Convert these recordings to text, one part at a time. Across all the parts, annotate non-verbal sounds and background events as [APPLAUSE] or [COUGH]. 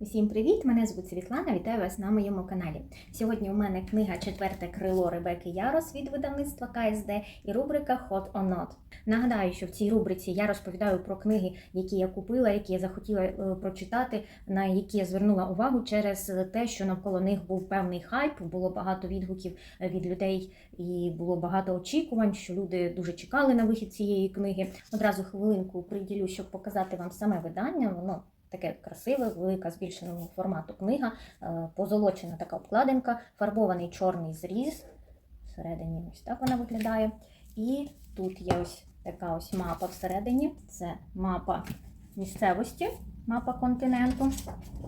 Усім привіт! Мене звуть Світлана. Вітаю вас на моєму каналі. Сьогодні у мене книга Четверте крило Ребеки Ярос від видавництва КСД і рубрика Hot or Not. Нагадаю, що в цій рубриці я розповідаю про книги, які я купила, які я захотіла е, прочитати, на які я звернула увагу через те, що навколо них був певний хайп, було багато відгуків е, від людей і було багато очікувань, що люди дуже чекали на вихід цієї книги. Одразу хвилинку приділю, щоб показати вам саме видання. Воно таке красиве, велика збільшеного формату книга, е, позолочена така обкладинка, фарбований чорний зріз. Всередині ось так вона виглядає. І тут є ось така ось мапа всередині. Це мапа місцевості, мапа континенту.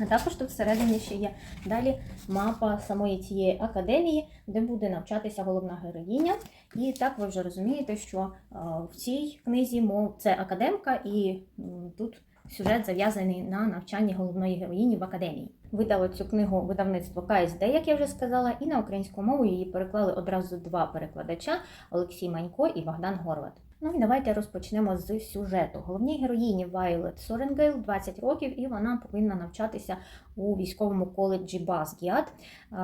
А також тут всередині ще є далі мапа самої цієї академії, де буде навчатися головна героїня. І так ви вже розумієте, що е, в цій книзі мов це академка, і тут сюжет зав'язаний на навчанні головної героїні в академії. Видало цю книгу видавництво КСД, як я вже сказала, і на українську мову її переклали одразу два перекладача Олексій Манько і Богдан Горват. Ну і давайте розпочнемо з сюжету. Головній героїні Вайолет Соренгейл 20 років, і вона повинна навчатися у військовому коледжі Басгіат. Е,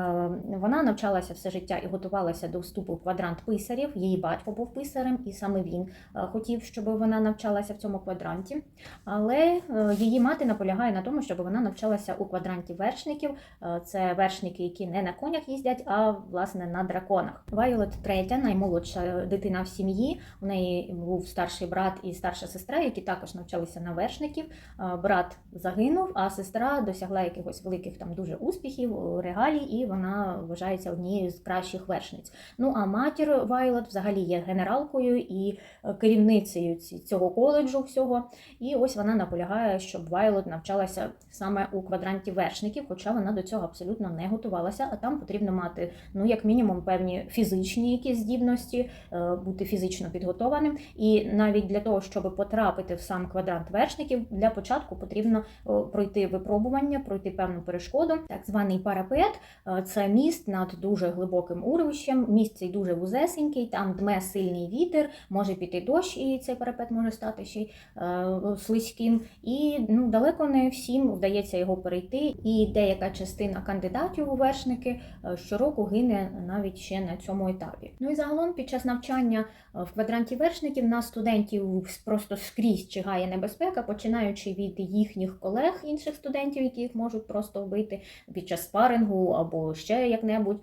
Вона навчалася все життя і готувалася до вступу в квадрант писарів. Її батько був писарем, і саме він е, хотів, щоб вона навчалася в цьому квадранті. Але е, її мати наполягає на тому, щоб вона навчалася у квадранті вершників. Е, Це вершники, які не на конях їздять, а власне на драконах. Вайолет третя, наймолодша дитина в сім'ї. У неї був старший брат і старша сестра, які також навчалися на вершників. Е, Брат загинув, а сестра досягла якихось великих там дуже успіхів, регалій, і вона вважається однією з кращих вершниць. Ну а матір Вайолет взагалі є генералкою і е, керівницею цього коледжу всього. І ось вона наполягає, щоб Вайлот навчалася саме у квадранті вершників, хоча вона до цього абсолютно не готувалася. А там потрібно мати, ну як мінімум, певні фізичні якісь здібності, е, бути фізично підготованим. І навіть для того, щоб потрапити в сам квадрант вершників, для початку потрібно пройти випробування, пройти певну перешкоду, так званий парапет. Е, Це міст над дуже глибоким урвищем. Міст цей дуже вузесенький, там дме сильний вітер, може піти дощ, і цей парапет може стати ще й е, слизьким. І ну, далеко не всім вдається його перейти. І деяка частина кандидатів у вершники е, щороку гине навіть ще на цьому етапі. Ну і загалом під час навчання е, в квадранті вершників на студентів просто скрізь чигає небезпека, починаючи від їхніх колег, інших студентів, які їх можуть просто вбити під час спарингу або ще як-небудь,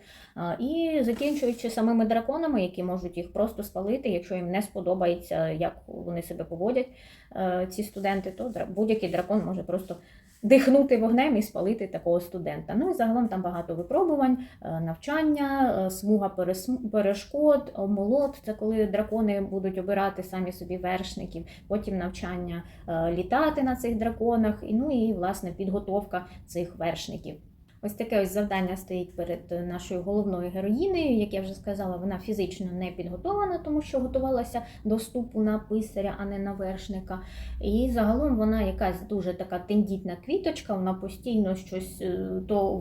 і закінчуючи самими драконами, які можуть їх просто спалити, якщо їм не сподобається, як вони себе поводять, е, ці студенти, то будь-який дракон може просто дихнути вогнем і спалити такого студента. Ну і загалом там багато випробувань, е, навчання, е, смуга перешкод, молот це коли дракони будуть обирати самі собі вершників, потім навчання е, літати на цих драконах, і ну і власне підготовка цих вершників. Ось таке ось завдання стоїть перед нашою головною героїнею. Як я вже сказала, вона фізично не підготована, тому що готувалася до вступу на писаря, а не на вершника. І загалом вона якась дуже така тендітна квіточка, вона постійно щось е, то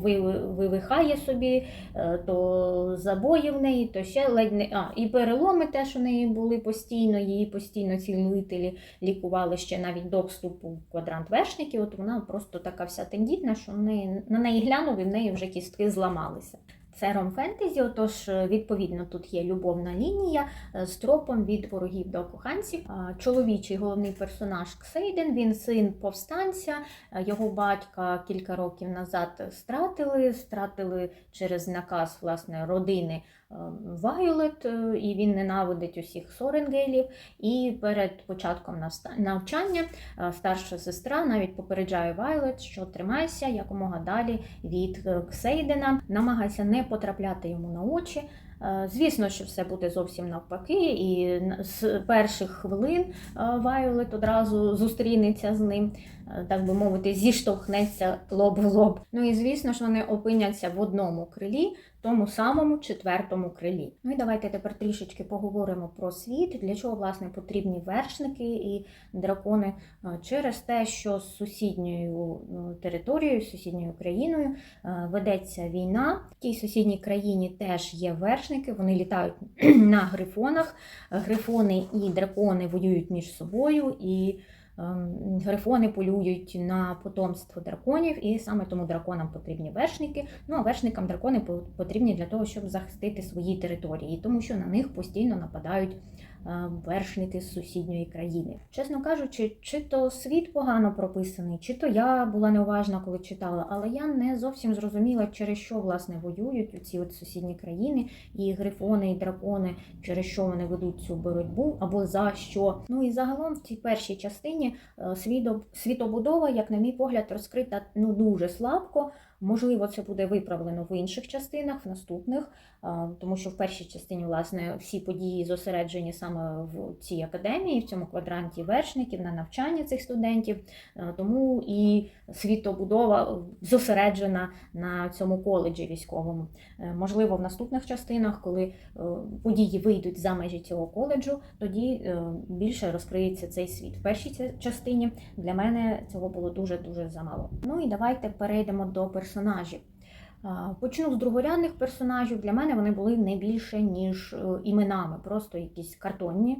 вивихає собі, е, то забої в неї, то ще ледь не. А, і переломи теж у неї були постійно, її постійно цілителі лікували ще навіть до вступу в квадрант вершників. От вона просто така вся тендітна, що в неї, на неї глянув в неї вже кістки зламалися. Це ром фентезі, отож, е, відповідно, тут є любовна лінія е, з тропом від ворогів до коханців. Чоловічий головний персонаж Ксейден, він син повстанця. Е, Його батька кілька років назад стратили, стратили через наказ власне родини Вайолет, е, і він ненавидить усіх Соренгейлів. І перед початком навчання е, старша сестра навіть попереджає Вайлет, що тримайся якомога далі від е, Ксейдена, намагайся не потрапляти йому на очі. Е, Звісно, що все буде зовсім навпаки, і з перших хвилин е, Вайолет одразу зустрінеться з ним, е, так би мовити, зіштовхнеться лоб в лоб. Ну і звісно ж вони опиняться в одному крилі, тому самому четвертому крилі. Ну і давайте тепер трішечки поговоримо про світ, для чого власне потрібні вершники і дракони через те, що з сусідньою територією, з сусідньою країною ведеться війна. В тій сусідній країні теж є вершники, вони літають [CLEARS THROAT] на грифонах. Грифони і дракони воюють між собою, і ем, грифони полюють на потомство драконів, і саме тому драконам потрібні вершники. Ну а вершникам дракони потрібні для того, щоб захистити свої території, тому що на них постійно нападають вершники з сусідньої країни. Чесно кажучи, чи то світ погано прописаний, чи то я була неуважна, коли читала, але я не зовсім зрозуміла, через що власне воюють у ці от сусідні країни, і грифони, і дракони, через що вони ведуть цю боротьбу, або за що. Ну і загалом в цій першій частині е, світобудова, як на мій погляд, розкрита ну дуже слабко. Можливо, це буде виправлено в інших частинах, в наступних, тому що в першій частині, власне, всі події зосереджені саме в цій академії, в цьому квадранті вершників на навчання цих студентів. Тому і світобудова зосереджена на цьому коледжі військовому. Е, Можливо, в наступних частинах, коли е, події вийдуть за межі цього коледжу, тоді е, більше розкриється цей світ. В першій частині для мене цього було дуже дуже замало. Ну і давайте перейдемо до персонажів. Почну з другорядних персонажів. Для мене вони були не більше, ніж е, іменами, просто якісь картонні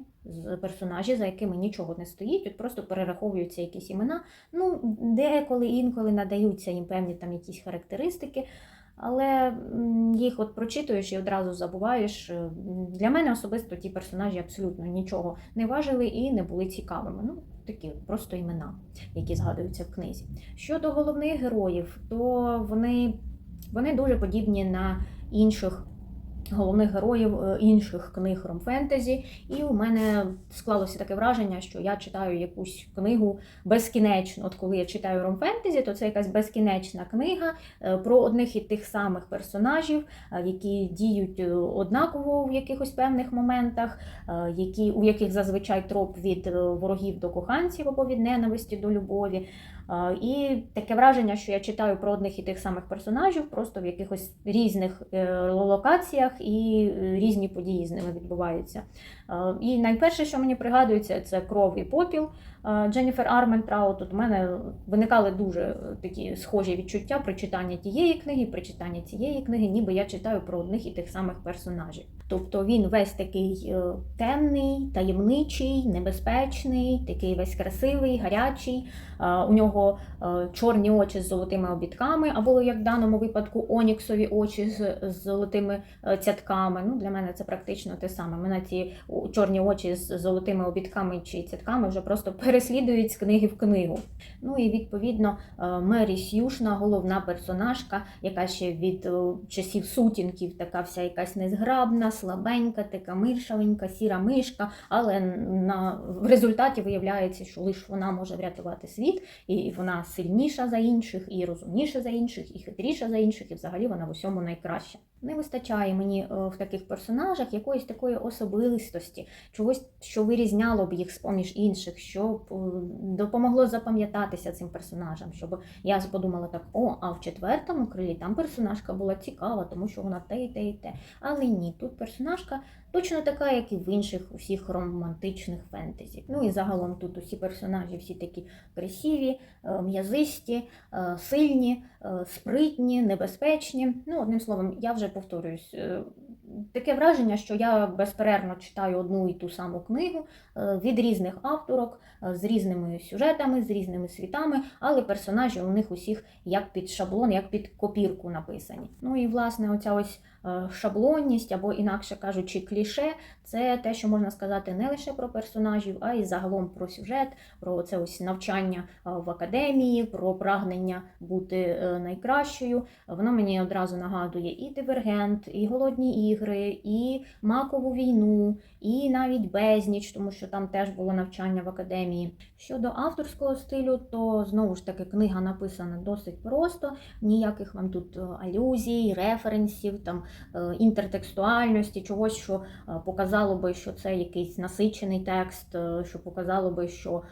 персонажі, за якими нічого не стоїть, от просто перераховуються якісь імена. Ну, деколи інколи надаються їм певні там якісь характеристики. Але їх от прочитуєш і одразу забуваєш. Е, Для мене особисто ті персонажі абсолютно нічого не важили і не були цікавими. Ну, такі просто імена, які згадуються в книзі. Щодо головних героїв, то вони, вони дуже подібні на інших головних героїв е, інших книг ромфентезі. І у мене склалося таке враження, що я читаю якусь книгу безкінечно. От коли я читаю ромфентезі, то це якась безкінечна книга е, про одних і тих самих персонажів, е, які діють однаково в якихось певних моментах, які, у яких зазвичай троп від ворогів до коханців або від ненависті до любові. Е, І таке враження, що я читаю про одних і тих самих персонажів, просто в якихось різних е, локаціях і е, різні події з ними відбуваються. І найперше, що мені пригадується, це кров і попіл. Е, Дженніфер Арментраут. Тут у мене виникали дуже е, такі схожі відчуття при читанні тієї книги, при читанні цієї книги, ніби я читаю про одних і тих самих персонажів. Тобто він весь такий е, темний, таємничий, небезпечний, такий весь красивий, гарячий. У нього чорні очі з золотими обідками, або як в даному випадку оніксові очі з, золотими цятками. Ну, для мене це практично те саме. Мене ці чорні очі з золотими обідками чи цятками вже просто переслідують з книги в книгу. Ну і відповідно е, Мері Сюшна, головна персонажка, яка ще від е, часів сутінків, така вся якась незграбна, слабенька, така миршавенька, сіра мишка, але на, в результаті виявляється, що лише вона може врятувати світ, і вона сильніша за інших, і розумніша за інших, і хитріша за інших, і взагалі вона в усьому найкраща. Не вистачає мені е, в таких персонажах якоїсь такої особистості, чогось, що вирізняло б їх з поміж інших, щоб е, допомогло запам'ятатися цим персонажам, щоб я подумала так: о, а в четвертому крилі там персонажка була цікава, тому що вона те і те і те. Але ні, тут персонажка точно така, як і в інших усіх романтичних фентезі. Ну і загалом тут усі персонажі, всі такі красиві, е, м'язисті, е, сильні, е, спритні, небезпечні. Ну, одним словом, я вже повторююсь. Таке враження, що я безперервно читаю одну і ту саму книгу від різних авторок, з різними сюжетами, з різними світами, але персонажі у них усіх як під шаблон, як під копірку написані. Ну і власне, оця ось шаблонність, або інакше кажучи, кліше, це те, що можна сказати не лише про персонажів, а й загалом про сюжет, про це ось навчання е, в академії, про прагнення бути е, найкращою. Воно мені одразу нагадує і дивергент, і голодні ігри, і макову війну, і навіть безніч, тому що там теж було навчання в академії. Щодо авторського стилю, то знову ж таки книга написана досить просто, ніяких вам тут е, алюзій, референсів, там е, інтертекстуальності, чогось, що е, показало би, що це якийсь насичений текст, е, що показало би, що е,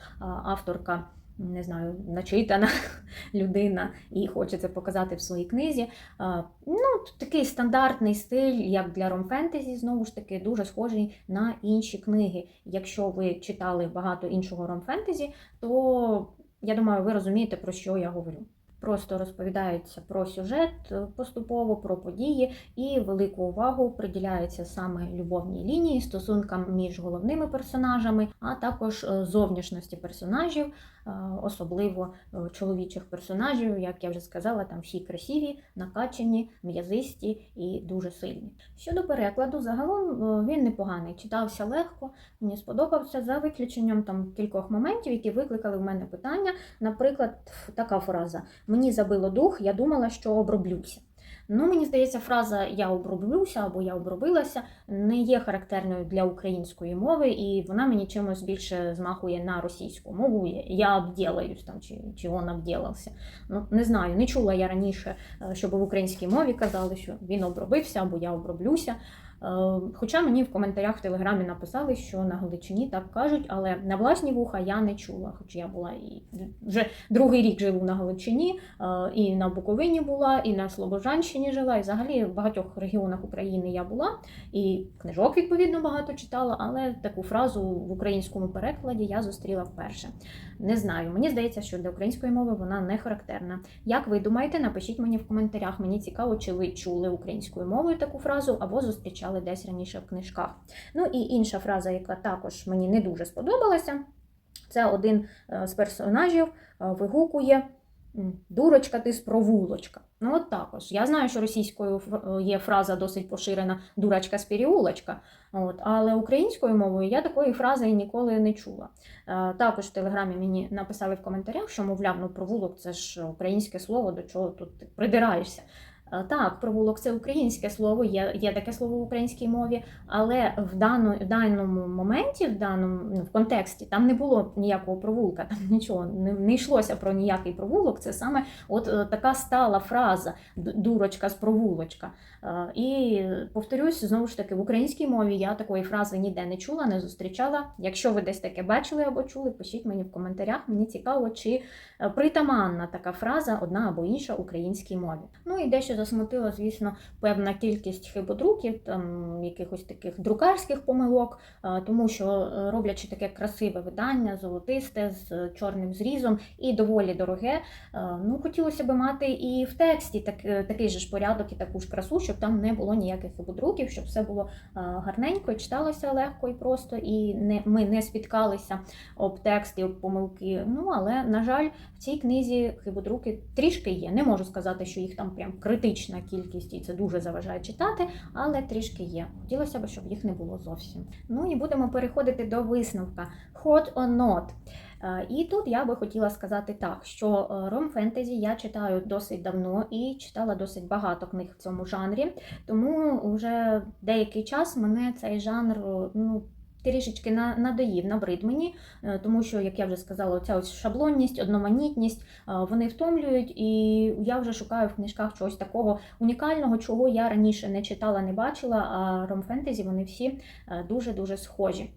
авторка. Не знаю, начитана [LAUGHS] людина і хоче це показати в своїй книзі. Ну, такий стандартний стиль, як для ромфентезі, знову ж таки, дуже схожий на інші книги. Якщо ви читали багато іншого ромфентезі, то я думаю, ви розумієте, про що я говорю. Просто розповідається про сюжет е, поступово, про події, і велику увагу приділяється саме любовній лінії, стосункам між головними персонажами, а також е, зовнішності персонажів, особливо е, чоловічих персонажів, як я вже сказала, там всі красиві, накачані, м'язисті і дуже сильні. Щодо перекладу, загалом е, він непоганий, читався легко, мені сподобався за виключенням там кількох моментів, які викликали в мене питання. Наприклад, така фраза: Мені забило дух, я думала, що оброблюся. Ну, мені здається, фраза Я оброблюся або я обробилася не є характерною для української мови, і вона мені чимось більше змахує на російську мову. Я обділаюсь там, чи, чи он обділався. Ну, не знаю, не чула я раніше, е, щоб в українській мові казали, що він обробився або я оброблюся. Е, Хоча мені в коментарях в Телеграмі написали, що на Галичині так кажуть, але на власні вуха я не чула. Хоч я була і вже другий рік живу на Галичині, е, і на Буковині була, і на Слобожанщині жила, і взагалі в багатьох регіонах України я була, і книжок відповідно багато читала, але таку фразу в українському перекладі я зустріла вперше. Не знаю, мені здається, що для української мови вона не характерна. Як ви думаєте, напишіть мені в коментарях. Мені цікаво, чи ви чули українською мовою таку фразу або зустрічали десь раніше в книжках. Ну і інша фраза, яка також мені не дуже сподобалася, це один е, з персонажів е, вигукує Дурочка, ти з провулочка. Ну, от також. Я знаю, що російською є фраза досить поширена дурачка з переулочка, от, але українською мовою я такої фрази ніколи не чула. Е, Також в телеграмі мені написали в коментарях, що, мовляв, ну провулок це ж українське слово, до чого тут ти придираєшся. Е, Так, провулок це українське слово, є, є таке слово в українській мові, але в, дану, в даному моменті, в даному ну, в контексті, там не було ніякого провулка, там [LAUGHS] нічого не, не йшлося про ніякий провулок. Це саме от е, така стала фраза дурочка з провулочка. Е, І повторюсь, знову ж таки, в українській мові я такої фрази ніде не чула, не зустрічала. Якщо ви десь таке бачили або чули, пишіть мені в коментарях. Мені цікаво, чи притаманна така фраза, одна або інша українській мові. Ну і дещо засмутила, звісно, певна кількість хиботруків, там якихось таких друкарських помилок, е, тому що е, роблячи таке красиве видання, золотисте з чорним зрізом і доволі дороге. е, Ну, хотілося б мати і в тексті так, такий же ж порядок і таку ж красу, щоб там не було ніяких хиботруків, щоб все було гарненько читалося легко і просто, і не, ми не спіткалися об текст і об помилки. Ну, але, на жаль, в цій книзі хиботруки трішки є. Не можу сказати, що їх там прям критична кількість, і це дуже заважає читати, але трішки є. Хотілося б, щоб їх не було зовсім. Ну і будемо переходити до висновка. Hot or not. Е, І тут я би хотіла сказати так, що ром фентезі я читаю досить давно і читала досить багато книг в цьому жанрі, тому вже деякий час мене цей жанр ну, трішечки на- надоїв, набрид мені, е, тому що, як я вже сказала, ця ось шаблонність, одноманітність, е, вони втомлюють, і я вже шукаю в книжках чогось такого унікального, чого я раніше не читала, не бачила. А ром фентезі вони всі е, дуже-дуже схожі.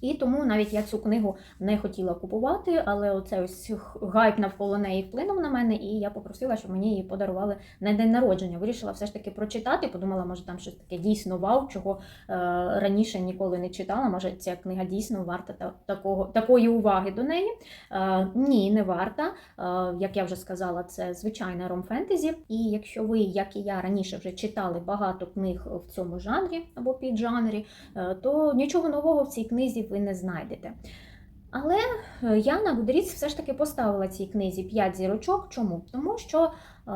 І тому навіть я цю книгу не хотіла купувати, але оцей ось гайп навколо неї вплинув на мене, і я попросила, щоб мені її подарували на день народження. Вирішила все ж таки прочитати. Подумала, може там щось таке дійсно вау, чого е, раніше ніколи не читала. Може, ця книга дійсно варта та, такого, такої уваги до неї. Е, ні, не варта. Е, як я вже сказала, це звичайна ром-фентезі. І якщо ви, як і я раніше, вже читали багато книг в цьому жанрі або піджанрі, е, то нічого нового в цій книзі ви не знайдете. Але е, я на Goodreads все ж таки поставила цій книзі 5 зірочок. Чому? Тому що е,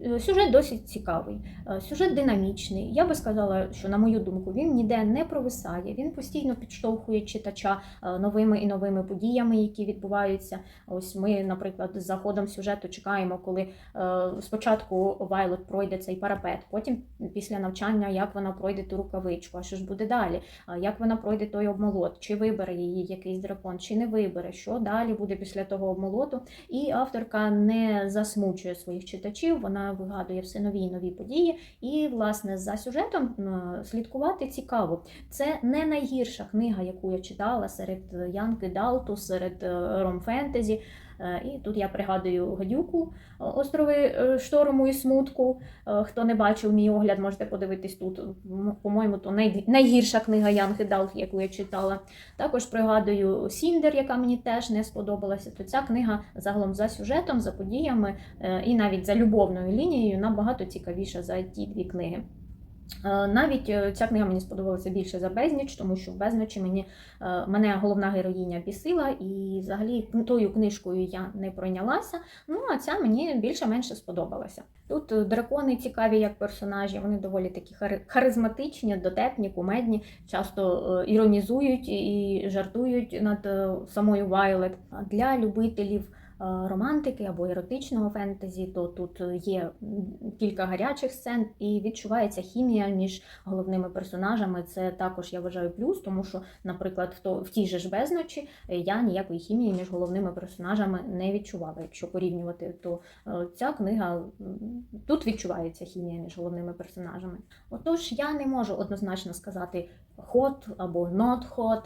сюжет досить цікавий, е, сюжет динамічний. Я би сказала, що, на мою думку, він ніде не провисає, він постійно підштовхує читача е, новими і новими подіями, які відбуваються. Ось ми, наприклад, за ходом сюжету чекаємо, коли е, спочатку Вайлот пройде цей парапет, потім після навчання, як вона пройде ту рукавичку, а що ж буде далі, як вона пройде той обмолот, чи вибере її якийсь дракон, чи не вибере, що далі буде після того обмолоту. І авторка не засмучує своїх читачів, вона вигадує все нові і нові події. І, власне, за сюжетом е, слідкувати цікаво. Це не найгірша книга, яку я читала серед Янки Далту, серед. Е, І тут я пригадую гадюку е, острови е, шторму і смутку. Е, Хто не бачив мій огляд, можете подивитись тут. По-моєму, то найгірша книга Янги Далг, яку я читала. Також пригадую Сіндер, яка мені теж не сподобалася. То ця книга загалом за сюжетом, за подіями е, і навіть за любовною лінією набагато цікавіша за ті дві книги. Е, Навіть е, ця книга мені сподобалася більше за безніч, тому що в безночі мені е, мене головна героїня бісила, і взагалі тою книжкою я не пройнялася. Ну а ця мені більше-менше сподобалася. Тут дракони цікаві як персонажі, вони доволі такі хари- харизматичні, дотепні, кумедні, часто іронізують і жартують над самою Вайлет. Для любителів романтики або еротичного фентезі, то тут є кілька гарячих сцен і відчувається хімія між головними персонажами. Це також я вважаю плюс, тому що, наприклад, в, то, в тій же ж безночі е, я ніякої хімії між головними персонажами не відчувала. Якщо порівнювати, то е, ця книга тут відчувається хімія між головними персонажами. Отож, я не можу однозначно сказати hot або not hot,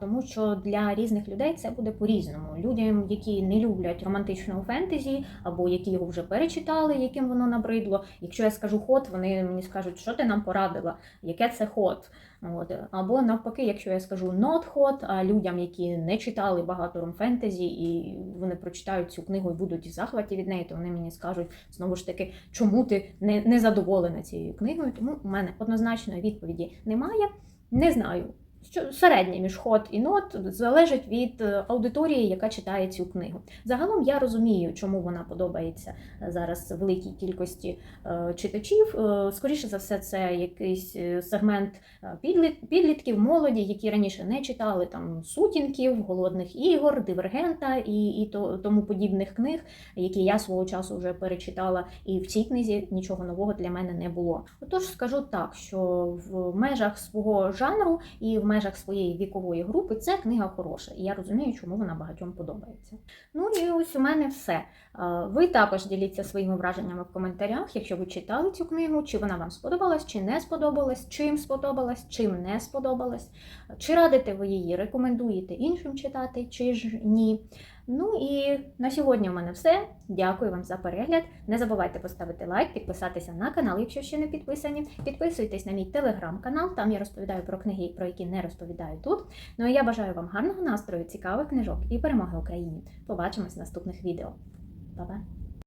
тому що для різних людей це буде по-різному. Людям, які не люблять романтичного фентезі, або які його вже перечитали, яким воно набридло. Якщо я скажу hot, вони мені скажуть, що ти нам порадила, яке це hot. От. Або навпаки, якщо я скажу not hot, а людям, які не читали багато ромфентезі, і вони прочитають цю книгу і будуть в захваті від неї, то вони мені скажуть знову ж таки, чому ти не, не задоволена цією книгою. Тому у мене однозначної відповіді немає. Не знаю. Що середнє між ход і нот залежить від е, аудиторії, яка читає цю книгу. Загалом я розумію, чому вона подобається е, зараз великій кількості е, читачів. Скоріше за все, це якийсь сегмент підлітків, молоді, які раніше не читали там сутінків, голодних ігор, дивергента і, і тому подібних книг, які я свого часу вже перечитала, і в цій книзі нічого нового для мене не було. Отож, скажу так, що в межах свого жанру і в межах своєї вікової групи ця книга хороша, і я розумію, чому вона багатьом подобається. Ну і ось у мене все. Ви також діліться своїми враженнями в коментарях, якщо ви читали цю книгу, чи вона вам сподобалась, чи не сподобалась, чим сподобалась, чим не сподобалась, чи радите ви її, рекомендуєте іншим читати, чи ж ні. Ну і на сьогодні в мене все. Дякую вам за перегляд. Не забувайте поставити лайк, підписатися на канал, якщо ще не підписані. Підписуйтесь на мій телеграм-канал, там я розповідаю про книги, про які не розповідаю тут. Ну і я бажаю вам гарного настрою, цікавих книжок і перемоги Україні. Побачимось в наступних відео. Па-па!